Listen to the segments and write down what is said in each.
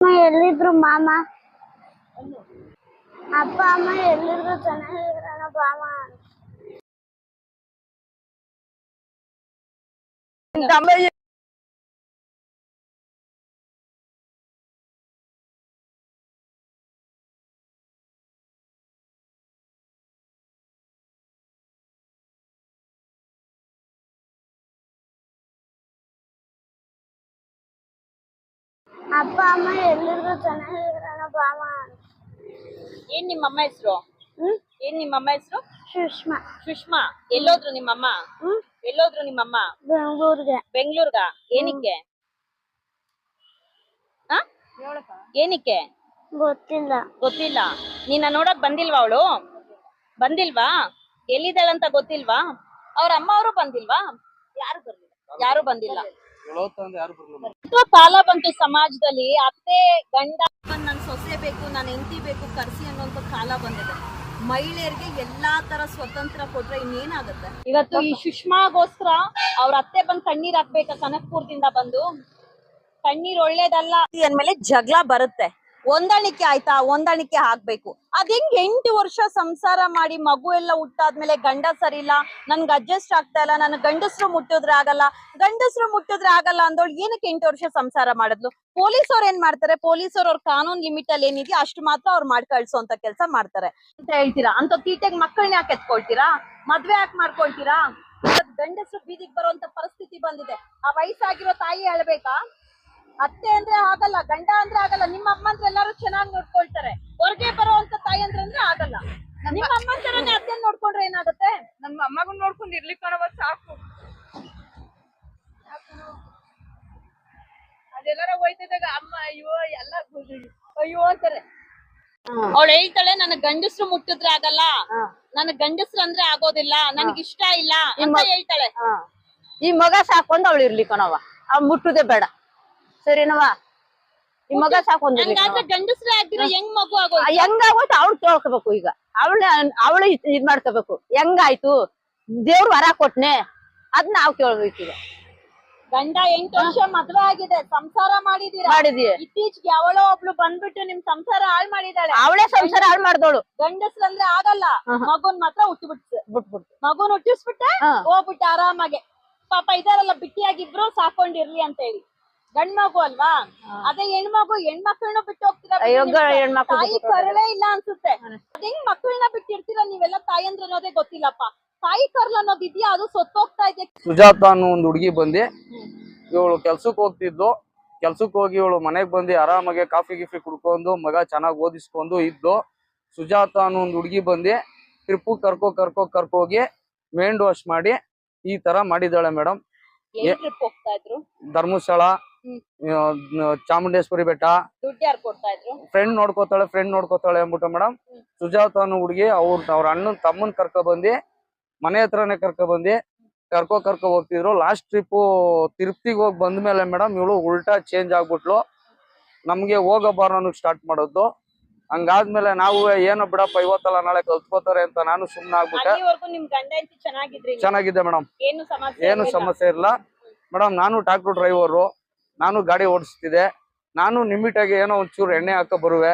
ಅಮ್ಮ ಎಲ್ಲಿದ್ರು ಮಾಮ ಅಪ್ಪ ಅಮ್ಮ ಎಲ್ಲಿದ್ರು ಚೆನ್ನಾಗಿದ್ರಣ ಮಾಮ ಅಪ್ಪ ಅಮ್ಮ ಎಲ್ಲರಿಗೂ ಚೆನ್ನಾಗಿದ್ರಣ ಬಾಮ ಏನ್ ನಿಮ್ಮಮ್ಮ ಹೆಸರು? ಹ್ಮ್? ಏನ್ ನಿಮ್ಮಮ್ಮ ಹೆಸರು? ಸುಷ್ಮಾ. ಸುಷ್ಮಾ ಎಲ್ಲೋದ್ರು ನಿಮ್ಮಮ್ಮ? ಹ್ಮ್? ಎಲ್ಲೋದ್ರು ನಿಮ್ಮಮ್ಮ? ಬೆಂಗಳೂರಿಗೆ. ಬೆಂಗಳೂರ್ಗ? ಏನಕ್ಕೆ? ಆ? ಏನಕ್ಕೆ? ಗೊತ್ತಿಲ್ಲ. ಗೊತ್ತಿಲ್ಲ. ನೀನ ನೋಡಕ್ ಬಂದಿಲ್ವಾ ಅವಳು? ಬಂದಿಲ್ವಾ? ಎಲ್ಲಿದ್ದಾಳಂತ ಗೊತ್ತಿಲ್ವಾ? ಅವ್ರ ಅಮ್ಮ ಅವರು ಬಂದಿಲ್ವಾ? ಯಾರು ಬರ್ಲಿಲ್ಲ? ಯಾರು ಬಂದಿಲ್ಲ? ಕಾಲ ಬಂತು ಸಮಾಜದಲ್ಲಿ ಅತ್ತೆ ಗಂಡ ನನ್ ಸೊಸೆ ಬೇಕು ನಾನು ಹೆಂಡತಿ ಬೇಕು ಕರ್ಸಿ ಅನ್ನೋಂತ ಕಾಲ ಬಂದಿದೆ. ಮಹಿಳೆಯರಿಗೆ ಎಲ್ಲಾ ತರ ಸ್ವತಂತ್ರ ಕೊಟ್ರೆ ಇನ್ನೇನಾಗುತ್ತೆ? ಇವತ್ತು ಈ ಸುಷ್ಮಾಗೋಸ್ಕರ ಅವ್ರ ಅತ್ತೆ ಬಂದ್ ಕಣ್ಣೀರ್ ಹಾಕ್ಬೇಕ ಕನಕ್ಪುರದಿಂದ ಬಂದು? ಕಣ್ಣೀರ್ ಒಳ್ಳೇದಲ್ಲ. ಅಂದ್ಮೇಲೆ ಜಗಳ ಬರುತ್ತೆ. ಹೊಂದಾಣಿಕೆ ಆಯ್ತಾ? ಹೊಂದಾಣಿಕೆ ಆಗ್ಬೇಕು. ಅದ್ ಹೆಂಗ್ ಎಂಟು ವರ್ಷ ಸಂಸಾರ ಮಾಡಿ ಮಗು ಎಲ್ಲ ಹುಟ್ಟಾದ್ಮೇಲೆ ಗಂಡ ಸರಿಲ್ಲ, ನನ್ಗೆ ಅಡ್ಜಸ್ಟ್ ಆಗ್ತಾ ಇಲ್ಲ ನನ್ ಗಂಡಸ್ರು ಮುಟ್ಟಿದ್ರೆ ಆಗಲ್ಲ, ಗಂಡಸ್ರು ಮುಟ್ಟಿದ್ರೆ ಆಗಲ್ಲ ಅಂದೋಳು ಏನಕ್ಕೆ ಎಂಟು ವರ್ಷ ಸಂಸಾರ ಮಾಡಿದ್ಲು? ಪೊಲೀಸ್ ಅವ್ರು ಏನ್ ಮಾಡ್ತಾರೆ? ಪೊಲೀಸ್ ಅವ್ರ ಕಾನೂನ್ ಲಿಮಿಟ್ ಅಲ್ಲಿ ಏನಿದೆಯೋ ಅಷ್ಟು ಮಾತ್ರ ಅವ್ರು ಮಾಡಿ ಕಳ್ಸೋಂತ ಕೆಲಸ ಮಾಡ್ತಾರೆ. ಅಂತ ಹೇಳ್ತೀರಾ? ಅಂತ ತೀಟೆಗ್ ಮಕ್ಕಳನ್ನ ಯಾಕೆ ಎತ್ಕೊಳ್ತೀರಾ? ಮದ್ವೆ ಯಾಕೆ ಮಾಡ್ಕೊಳ್ತೀರಾ? ಗಂಡಸ್ರು ಬೀದಿಗೆ ಬರುವಂತ ಪರಿಸ್ಥಿತಿ ಬಂದಿದೆ. ಆ ವಯಸ್ಸಾಗಿರೋ ತಾಯಿ ಹೇಳ್ಬೇಕಾ? ಅತ್ತೆ ಅಂದ್ರೆ ಆಗಲ್ಲ ಗಂಡ ಅಂದ್ರೆ ಆಗಲ್ಲ ನಿಮ್ಮ ಅಮ್ಮಂದ್ರೆ ಎಲ್ಲಾರು ಚೆನ್ನಾಗಿ ನೋಡ್ಕೊಳ್ತಾರೆ. ಹೊರಗೆ ಬರುವಂತ ತಾಯಿ ಅಂದ್ರೆ ಅಂದ್ರೆ ಆಗಲ್ಲ. ನಿಮ್ಮ ಅಮ್ಮ ತರನೇ ಅತ್ತೆ ನೋಡ್ಕೊಂಡ್ರೆ ಏನಾಗುತ್ತೆ? ನಮ್ಮ ಅಮ್ಮಗೂ ನೋಡ್ಕೊಂಡು ಇರ್ಲಿಕ್ಕೆ ಕಣವ ಸಾಕು. ಅದೆಲ್ಲಾರ ಹೋಯ್ತಿದ್ದಾಗ ಅಮ್ಮ ಅಯ್ಯೋ ಎಲ್ಲ ಅಯ್ಯೋ ಅಂತಾರೆ. ಅವಳು ಹೇಳ್ತಾಳೆ ನನ್ನ ಗಂಡಸ್ರು ಮುಟ್ಟಿದ್ರೆ ಆಗಲ್ಲ. ನನ್ನ ಗಂಡಸ್ರು ಅಂದ್ರೆ ಆಗೋದಿಲ್ಲ. ನನ್ಗೆ ಇಷ್ಟ ಇಲ್ಲ. ಅಂತ ಹೇಳ್ತಾಳೆ. ಈ ಮಗ ಸಾಕೊಂಡು ಅವಳು ಇರ್ಲಿ ಕಣವ ಅವ್ ಮುಟ್ಟುದೇ ಬೇಡ. ಸರಿನವ ಈ ಮಗ ಆಗಿರೋ ಗಂಡಸ್ರೇ ಆಗ್ದಿರ ಹೆಂಗ್ ಮಗು ಆಗೋದು? ಹೆಂಗಾಗೋಯ್ತು ಅವ್ಳು ಕೇಳ್ಕೋಬೇಕು ಈಗ. ಅವಳ ಅವಳು ಇದ್ ಮಾಡ್ಕೋಬೇಕು. ಹೆಂಗಾಯ್ತು? ದೇವ್ರು ವರ ಕೊಟ್ನೆ ಅದ್ ನಾವ್ ಕೇಳ್ಬೇಕು ಈಗ. ಗಂಡ ಎಂಟು ವರ್ಷ ಮದ್ವೆ ಆಗಿದೆ ಸಂಸಾರ ಮಾಡಿದೀರ? ಮಾಡಿದೀಯ ಇತ್ತೀಚೆಗೆ ಯಾವಳೋ ಒಬ್ಳು ಬಂದ್ಬಿಟ್ಟು ನಿಮ್ ಸಂಸಾರ ಹಾಳ್ ಮಾಡಿದಾಳೆ. ಅವಳೇ ಸಂಸಾರ ಹಾಳು ಮಾಡ್ದೋಳು ಗಂಡಸ್ರಂದ್ರೆ ಆಗಲ್ಲ. ಮಗುನ್ ಮಾತ್ರ ಹುಟ್ಟಿಬಿಡ್ತು ಬಿಟ್ಬಿಟ್ಟು ಮಗುನ್ ಹುಟ್ಟಿಸ್ಬಿಟ್ಟೆ ಹೋಗ್ಬಿಟ್ಟು ಹೋಗ್ಬಿಟ್ಟೆ ಆರಾಮಾಗೆ. ಪಾಪ ಇದಾರಲ್ಲ ಬಿಟ್ಟಿಯಾಗಿಬ್ರು ಸಾಕೊಂಡಿರ್ಲಿ ಅಂತ ಹೇಳಿ. ಗಂಡ್ ಮಗು ಅಲ್ವಾ ಅದೇ ಹೆಣ್ಮಗು ಹೆಣ್ಮಕ್ಳನ್ನ ಬಿಟ್ಟು ಹೋಗ್ತೀರಾ ತಾಯಿ ಬಿಟ್ಟು ಕರಳೇ ಇಲ್ಲ ಅನ್ಸುತ್ತೆ. ಅದ್ ಹೆಂಗ್ ಮಕ್ಕಳನ್ನ ಬಿಟ್ಟಿರ್ತೀರಾ ನೀವೆಲ್ಲ ತಾಯಂದ್ರ ಅನ್ನೋದೇ ಗೊತ್ತಿಲ್ಲಪ್ಪ. ತಾಯಿ ಕರ್ಲ್ ಅನ್ನೋದ್ ಇದೆಯಾ ಅದು ಸೊತ್ತೋಗ್ತಾ ಇದೆ. ಸುಜಾತ ಅನ್ನೋ ಒಂದು ಹುಡುಗಿ ಬಂದಿ ಇವಳು ಕೆಲ್ಸಕ್ಕೆ ಹೋಗ್ತಿದ್ಲು. ಕೆಲ್ಸಕ್ಕೆ ಹೋಗಿ ಇವಳು ಮನೆಗೆ ಬಂದು ಆರಾಮಾಗಿ ಕಾಫಿ ಗಿಫಿ ಕುಡ್ಕೊಂಡು ಮಗ ಚೆನ್ನಾಗಿ ಓದಿಸ್ಕೊಂಡು ಇದ್ಲು. ಸುಜಾತ ಅನ್ನೋ ಒಂದು ಹುಡುಗಿ ಬಂದಿ ಟ್ರಿಪ್ ಕರ್ಕೋ ಕರ್ಕೋ ಕರ್ಕೋಗಿ ಮೇಂಡ್ ವಾಶ್ ಮಾಡಿ ಈ ತರ ಮಾಡಿದಾಳೆ ಮೇಡಮ್ ಏನ್ ಟ್ರಿಪ್ ಹೋಗ್ತಾ ಇದ್ರು? ಧರ್ಮಸ್ಥಳ ಚಾಮುಂಡೇಶ್ವರಿ ಬೆಟ್ಟ. ಫ್ರೆಂಡ್ ನೋಡ್ಕೋತಾಳೆ ಫ್ರೆಂಡ್ ನೋಡ್ಕೋತಾಳೆ ಅಂದ್ಬಿಟ್ಟು ಮೇಡಮ್ ಸುಜಾತ ಅನ್ನೋ ಹುಡುಗಿ ಅವ್ರ ಅವ್ರ ಅಣ್ಣನ್ ತಮ್ಮನ್ ಕರ್ಕೊ ಬಂದಿ ಮನೆ ಹತ್ರನೇ ಕರ್ಕೊ ಬಂದಿ ಕರ್ಕೊ ಕರ್ಕೊ ಹೋಗ್ತಿದ್ರು. ಲಾಸ್ಟ್ ಟ್ರಿಪ್ಪು ತಿರುಪ್ತಿಗೆ ಹೋಗಿ ಬಂದ್ಮೇಲೆ ಮೇಡಮ್ ಇವಳು ಉಲ್ಟಾ ಚೇಂಜ್ ಆಗ್ಬಿಟ್ಲು. ನಮ್ಗೆ ಹೋಗಬಾರ ಸ್ಟಾರ್ಟ್ ಮಾಡೋದು. ಹಂಗಾದ್ಮೇಲೆ ನಾವು ಏನೋ ಬಿಡಪ್ಪ ಇವತ್ತಲ್ಲ ನಾಳೆ ಕಲ್ತ್ಕೋತಾರೆ ಅಂತ ನಾನು ಸುಮ್ನೆ ಆಗ್ಬಿಟ್ಟೆ. ಚೆನ್ನಾಗಿದ್ದೆ ಚೆನ್ನಾಗಿದೆ ಮೇಡಮ್ ಏನು ಸಮಸ್ಯೆ ಇಲ್ಲ. ಮೇಡಮ್ ನಾನು ಟ್ರಾಕ್ಟರ್ ಡ್ರೈವರು. ನಾನು ಗಾಡಿ ಓಡಿಸ್ತಿದ್ದೆ. ನಾನು ಲಿಮಿಟ್ ಆಗಿ ಏನೋ ಒಂಚೂರು ಎಣ್ಣೆ ಹಾಕೋ ಬರುವೆ.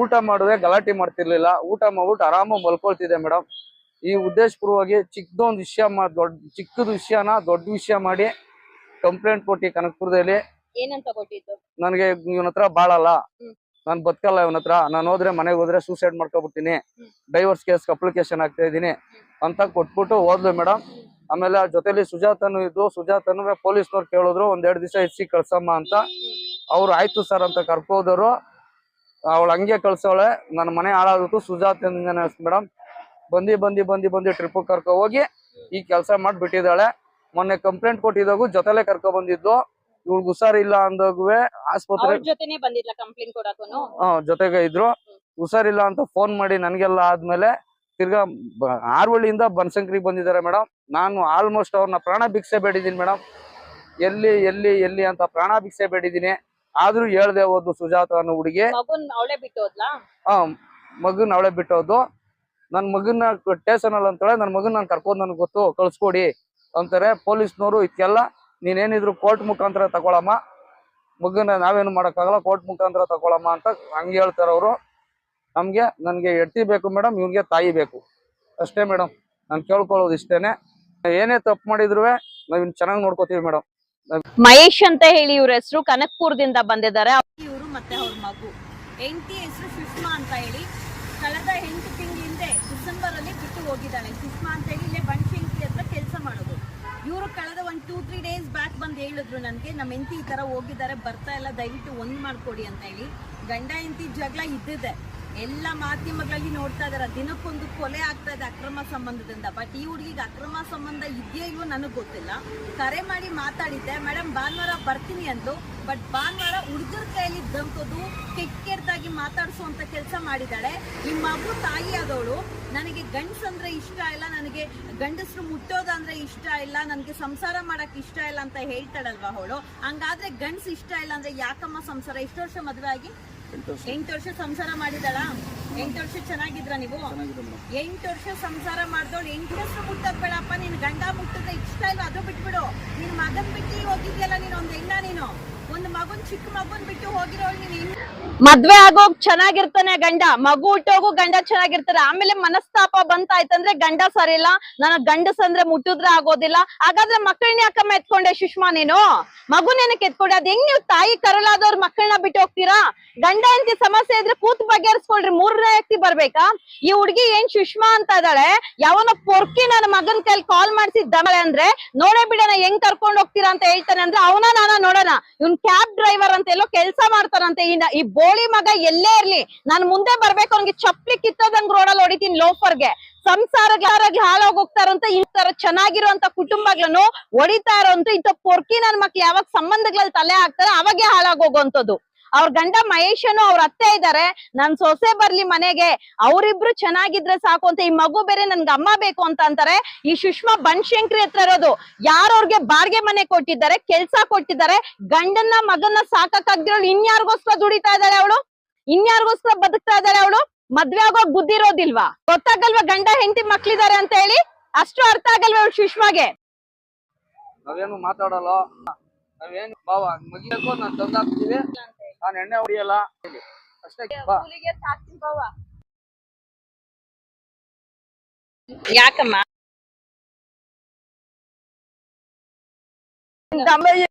ಊಟ ಮಾಡುವೆ ಗಲಾಟೆ ಮಾಡ್ತಿರ್ಲಿಲ್ಲ. ಊಟ ಮಾಡ್ಬಿಟ್ಟು ಆರಾಮಾಗಿ ಮಲ್ಕೊಳ್ತಿದ್ದೆ ಮೇಡಮ್ ಈ ಉದ್ದೇಶಪೂರ್ವವಾಗಿ ಚಿಕ್ಕದೊಂದು ವಿಷಯ ಮಾ ದೊಡ್ಡ ಚಿಕ್ಕದ ವಿಷಯನ ದೊಡ್ಡ ವಿಷಯ ಮಾಡಿ ಕಂಪ್ಲೇಂಟ್ ಕೊಟ್ಟಿ ಕನಕಪುರದಲ್ಲಿ. ನನಗೆ ಇವನ ಹತ್ರ ಬಾಳಲ್ಲ ನಾನು ಬದುಕಲ್ಲ ಇವನ ಹತ್ರ. ನಾನು ಹೋದ್ರೆ ಮನೆಗೆ ಹೋದ್ರೆ ಸೂಸೈಡ್ ಮಾಡ್ಕೊಬಿಡ್ತೀನಿ. ಡೈವರ್ಸ್ ಕೇಸ್ ಅಪ್ಲಿಕೇಶನ್ ಹಾಕ್ತಾ ಇದ್ದೀನಿ ಅಂತ ಕೊಟ್ಬಿಟ್ಟು ಹೋದ್ಲು ಮೇಡಮ್ ಆಮೇಲೆ ಆ ಜೊತೆಲಿ ಸುಜಾತನು ಇದ್ದು ಸುಜಾತನು ಪೊಲೀಸ್ನವ್ರು ಕೇಳಿದ್ರು ಒಂದೆರಡು ದಿವಸ ಹೆಚ್ಚಿ ಕಳ್ಸಮ್ಮ ಅಂತ. ಅವ್ರು ಆಯ್ತು ಸರ್ ಅಂತ ಕರ್ಕೋದ್ರು. ಅವಳು ಹಂಗೆ ಕಳ್ಸೋಳೆ ನನ್ನ ಮನೆ ಹಾಳಾಗಿತ್ತು ಸುಜಾತ ಮೇಡಮ್ ಬಂದಿ ಬಂದಿ ಬಂದಿ ಬಂದಿ ಟ್ರಿಪ್ ಕರ್ಕೊ ಹೋಗಿ ಈ ಕೆಲಸ ಮಾಡಿ ಬಿಟ್ಟಿದ್ದಾಳೆ ಮೊನ್ನೆ ಕಂಪ್ಲೇಂಟ್ ಕೊಟ್ಟಿದ್ದಾಗು ಜೊತೆಲೆ ಕರ್ಕೊ ಬಂದಿದ್ದು. ಇವ್ಳಿಗೆ ಹುಷಾರಿಲ್ಲ ಅಂದಾಗುವೆ ಆಸ್ಪತ್ರೆ ಜೊತೆಗೆ ಇದ್ರು. ಹುಷಾರಿಲ್ಲ ಅಂತ ಫೋನ್ ಮಾಡಿ ನನಗೆಲ್ಲ ಆದ್ಮೇಲೆ ತಿರ್ಗಾ ಆರ್ವಳ್ಳಿಯಿಂದ ಬನಶಂಕರಿಗೆ ಬಂದಿದ್ದಾರೆ ಮೇಡಮ್ ನಾನು ಆಲ್ಮೋಸ್ಟ್ ಅವ್ರನ್ನ ಪ್ರಾಣ ಭಿಕ್ಷೆ ಬೇಡಿದ್ದೀನಿ ಮೇಡಮ್ ಎಲ್ಲಿ ಎಲ್ಲಿ ಎಲ್ಲಿ ಅಂತ ಪ್ರಾಣ ಭಿಕ್ಷೆ ಬೇಡಿದ್ದೀನಿ. ಆದ್ರೂ ಹೇಳ್ದೆ ಹೋದ್ದು ಸುಜಾತ ಅನ್ನೋ ಹುಡುಗಿ. ಮಗುನ್ ಅವಳೆ ಬಿಟ್ಟು ಆ ಮಗನ್ ಅವಳೆ ಬಿಟ್ಟೋದು ನನ್ನ ಮಗನ ಟೇಷನ್ ಅಲ್ಲ ಅಂತೇಳಿ ನನ್ನ ಮಗನ್ ನಾನು ಕರ್ಕೊಂಡ್ ನನಗೆ ಗೊತ್ತು ಕಳ್ಸ್ಕೊಡಿ ಅಂತಾರೆ. ಪೊಲೀಸ್ನವರು ಇದಕ್ಕೆಲ್ಲ ನೀನೇನಿದ್ರು ಕೋರ್ಟ್ ಮುಖಾಂತರ ತಗೊಳಮ್ಮ. ಮಗನ ನಾವೇನು ಮಾಡಕ್ಕಾಗಲ್ಲ ಕೋರ್ಟ್ ಮುಖಾಂತರ ತಗೊಳಮ್ಮ ಅಂತ ಹಂಗೆ ಹೇಳ್ತಾರೆ ಅವರು ನಮ್ಗೆ ನನಗೆ ಹೆಡ್ತಿ ಬೇಕು ಮೇಡಮ್ ಇವ್ರಿಗೆ ತಾಯಿ ಬೇಕು. ಅಷ್ಟೇ ಮೇಡಮ್. ನಾನು ಕೇಳ್ಕೊಳ್ಳೋದು ಇಷ್ಟೇನೆ. ಏನೇ ತಪ್ಪು ಮಾಡಿದ್ರು ನಾವ್ ಇನ್ ಚೆನ್ನಾಗಿ ನೋಡ್ಕೋತೀವಿ ಮೇಡಮ್. ಮಹೇಶ್ ಅಂತ ಹೇಳಿ ಇವ್ರ ಹೆಸರು ಕನಕ್ಪುರದಿಂದ ಬಂದಿದ್ದಾರೆ. ಇವರು ಮತ್ತೆ ಅವ್ರ ಮಗು. ಹೆಂಡತಿ ಹೆಸರು ಸುಷ್ಮಾ ಅಂತ ಹೇಳಿ. ಕಳೆದ ಎಂಟು ತಿಂಗಳ ಹಿಂದೆ ಡಿಸೆಂಬರ್ ಅಲ್ಲಿ ಬಿಟ್ಟು ಹೋಗಿದ್ದಾಳೆ. ಸುಷ್ಮಾ ಅಂತ ಹೇಳಿ ಇಲ್ಲೇ ಬನಶಂಕರಿ ಹತ್ರ ಕೆಲಸ ಮಾಡೋದು. ಇವರು ಕಳೆದ ಒಂದು ಟೂ ತ್ರೀ ಡೇಸ್ ಬ್ಯಾಕ್ ಬಂದು ಹೇಳಿದ್ರು ನನಗೆ ನಮ್ಮ ಹೆಂಡತಿ ಈ ಥರ ಹೋಗಿದ್ದಾರೆ ಬರ್ತಾ ಇಲ್ಲ ದಯವಿಟ್ಟು ಒಂದು ಮಾಡ್ಕೊಡಿ ಅಂತ ಹೇಳಿ. ಗಂಡ ಹೆಂಡತಿ ಜಗಳ ಇದ್ದಿದೆ. ಎಲ್ಲ ಮಾಧ್ಯಮಗಳಲ್ಲಿ ನೋಡ್ತಾ ಇದಾರೆ. ದಿನಕ್ಕೊಂದು ಕೊಲೆ ಆಗ್ತಾ ಇದೆ ಅಕ್ರಮ ಸಂಬಂಧದಿಂದ. ಬಟ್ ಈ ಹುಡುಗಿಗೆ ಅಕ್ರಮ ಸಂಬಂಧ ಇದೆಯೋ ಇಲ್ವೋ ನನಗೆ ಗೊತ್ತಿಲ್ಲ. ಕರೆ ಮಾಡಿ ಮಾತಾಡಿದ್ದೆ. ಮೇಡಮ್ ಭಾನುವಾರ ಬರ್ತೀನಿ ಅಂದ್ಲು. ಬಟ್ ಭಾನುವಾರ ಹುಡುಗರ ಕೈಯಲ್ಲಿ ದಂಕೋದು ಕೆಟ್ಟ ಕೆಟ್ಟದಾಗಿ ಮಾತಾಡಿಸುವಂತ ಕೆಲಸ ಮಾಡಿದ್ದಾಳೆ. ಈ ಮಗು ತಾಯಿ ಆದವಳು. ನನಗೆ ಗಂಡಸಂದ್ರೆ ಇಷ್ಟ ಇಲ್ಲ. ನನಗೆ ಗಂಡಸರು ಮುಟ್ಟೋದಂದ್ರೆ ಇಷ್ಟ ಇಲ್ಲ. ನನಗೆ ಸಂಸಾರ ಮಾಡಕ್ ಇಷ್ಟ ಇಲ್ಲ ಅಂತ ಹೇಳ್ತಾಳಲ್ವಾ ಅವಳು. ಹಂಗಾದ್ರೆ ಗಂಡಸ್ ಇಷ್ಟ ಇಲ್ಲ ಅಂದ್ರೆ ಯಾಕಮ್ಮ ಸಂಸಾರ? ಇಷ್ಟು ವರ್ಷ ಮದುವೆ ಆಗಿ? ಎಂಟು ವರ್ಷ. ಸಂಸಾರ ಮಾಡಿದಾಳ ಎಂಟು ವರ್ಷ ಚೆನ್ನಾಗಿದ್ರ ನೀವು? ಎಂಟು ವರ್ಷ ಸಂಸಾರ ಮಾಡ್ದವಳು ಎಂಟು ವರ್ಷ ಮುಟ್ಟದ್ ಬೇಡಪ್ಪ ನಿನ್ ಗಂಡ ಮುಟ್ಟಿದ್ರೆ ಇಷ್ಟ ಇಲ್ಲ ಅದು ಬಿಟ್ಬಿಡು. ನಿನ್ ಮಗನ್ ಬಿಟ್ಟು ಹೋಗಿದ್ಯಲ್ಲ ನೀನ್ ಒಂದ್ ಹೆಣ್ಣ ನೀನು. ಮದ್ವೆ ಆಗೋಗ್ ಚೆನ್ನಾಗಿರ್ತಾನೆ ಗಂಡ. ಮಗು ಹುಟ್ಟೋಗು ಗಂಡ ಚೆನ್ನಾಗಿರ್ತಾರೆ. ಆಮೇಲೆ ಮನಸ್ತಾಪ ಬಂತಾಯ್ತಂದ್ರೆ ಗಂಡ ಸರಿ ಇಲ್ಲ ನನ್ನ ಗಂಡಸಂದ್ರೆ ಮುಟ್ಟಿದ್ರೆ ಆಗೋದಿಲ್ಲ. ಹಾಗಾದ್ರೆ ಮಕ್ಕಳನ್ನ ಯಾಕಮ್ಮ ಎತ್ಕೊಂಡೆ ಸುಷ್ಮಾ ನೀನು? ಮಗುನೇನಕ್ಕೆ ಎತ್ಕೊಂಡೆ. ಅದ್ ಹೆಂಗ್ ನೀವು ತಾಯಿ ಕರಲಾದವ್ರ ಮಕ್ಕಳನ್ನ ಬಿಟ್ಟು ಹೋಗ್ತೀರಾ? ಗಂಡ ಎಂತಿ ಸಮಸ್ಯೆ ಇದ್ರೆ ಕೂತ್ ಬಗೆಹರಿಸ್ಕೊಳ್ರಿ ಮೂರನೇ ವ್ಯಕ್ತಿ ಬರ್ಬೇಕಾ? ಈ ಹುಡ್ಗಿ ಏನ್ ಸುಷ್ಮಾ ಅಂತ ಇದ್ದಾಳೆ, ಯಾವನ ಪೊರ್ಕಿ ನನ್ನ ಮಗನ್ ಕೈಲಿ ಕಾಲ್ ಮಾಡಿಸಿ ಅಂದ್ರೆ, ನೋಡೇ ಬಿಡೋಣ ಹೆಂಗ್ ಕರ್ಕೊಂಡ್ ಹೋಗ್ತೀರಾ? ಅಂತ ಹೇಳ್ತಾನೆ ಅಂದ್ರೆ, ಅವನ ನಾನ ನೋಡೋಣ. ಇವ್ನ್ ಕ್ಯಾಬ್ ಡ್ರೈವರ್ ಅಂತ ಎಲ್ಲೋ ಕೆಲ್ಸ ಮಾಡ್ತಾರಂತೆ ಈ ಈ ಬೋಳಿ ಮಗ ಎಲ್ಲೇ ಇರ್ಲಿ? ನಾನ್ ಮುಂದೆ ಬರ್ಬೇಕು, ಅವ್ನಿಗೆ ಚಪ್ಲಿ ಕಿತ್ತೋದಂಗ್ ರೋಡಲ್ಲಿ ಹೊಡಿತೀನಿ ಲೋಫರ್ಗೆ. ಸಂಸಾರಗಳಾಗಿ ಹಾಳಾಗಿ ಹೋಗ್ತಾರಂತ ಈ ತರ ಚೆನ್ನಾಗಿರುವಂತ ಕುಟುಂಬಗಳನ್ನು ಹೊಡಿತಾ ಇರೋಂತ ಇಂಥ ಪೊರ್ಕಿ ನನ್ ಮಕ್ಳು ಯಾವಾಗ ಸಂಬಂಧಗಳಲ್ಲಿ ತಲೆ ಹಾಕ್ತಾರೆ, ಅವಾಗೆ ಹಾಳಾಗ್ ಹೋಗುವಂತದ್ದು ಅವ್ರ ಗಂಡ ಮಹೇಶನು ಅವ್ರ ಅತ್ತೆ ಇದಾರೆ. ನನ್ ಸೊಸೆ ಬರ್ಲಿ ಮನೆಗೆ. ಅವ್ರಿಬ್ರು ಚೆನ್ನಾಗಿದ್ರೆ ಸಾಕು ಅಂತ ಈ ಮಗು ಬೇರೆ ನನ್ಗೆ ಅಮ್ಮ ಬೇಕು ಅಂತ ಅಂತಾರೆ. ಈ ಸುಷ್ಮಾ ಬನ್ಶಂಕ್ರಿ ಹತ್ರ ಇರೋದು. ಯಾರವ್ರಿಗೆ ಬಾರ್ಗೆ ಮನೆ ಕೊಟ್ಟಿದ್ದಾರೆ, ಕೆಲ್ಸ ಕೊಟ್ಟಿದ್ದಾರೆ, ಗಂಡನ್ನ ಮಗನ್ನ ಸಾಕಾಗ್ದಿರೋಳು ಇನ್ಯಾರಿಗೋಸ್ಕರ ದುಡಿತಾ ಇದ್ದಾಳೆ ಅವಳು? ಇನ್ಯಾರಿಗೋಸ್ಕರ ಬದುಕ್ತಾ ಇದ್ದಾಳೆ ಅವಳು? ಮದ್ವೆ ಆಗೋ ಬುದ್ಧಿ ಇರೋದಿಲ್ವಾ? ಗೊತ್ತಾಗಲ್ವಾ ಗಂಡ ಹೆಂಡತಿ ಮಕ್ಳಿದಾರೆ ಅಂತ ಹೇಳಿ? ಅಷ್ಟು ಅರ್ಥ ಆಗಲ್ವಾ ಅವಳು ಸುಷ್ಮಾಗೆ? ನಾವೇನು ಮಾತಾಡಲ್ಲ. ನಾವೇನು ಬಾವಾ ಮಗಿಬೇಕು ನಾನು ತಂದಾಕ್ತೀವಿ ನಾನು ಎಣ್ಣೆ ಹೊಡಿಯಲ್ಲ ಅಷ್ಟೇ ಬಾ ಯಾಕಮ್ಮ ಆಮೇಲೆ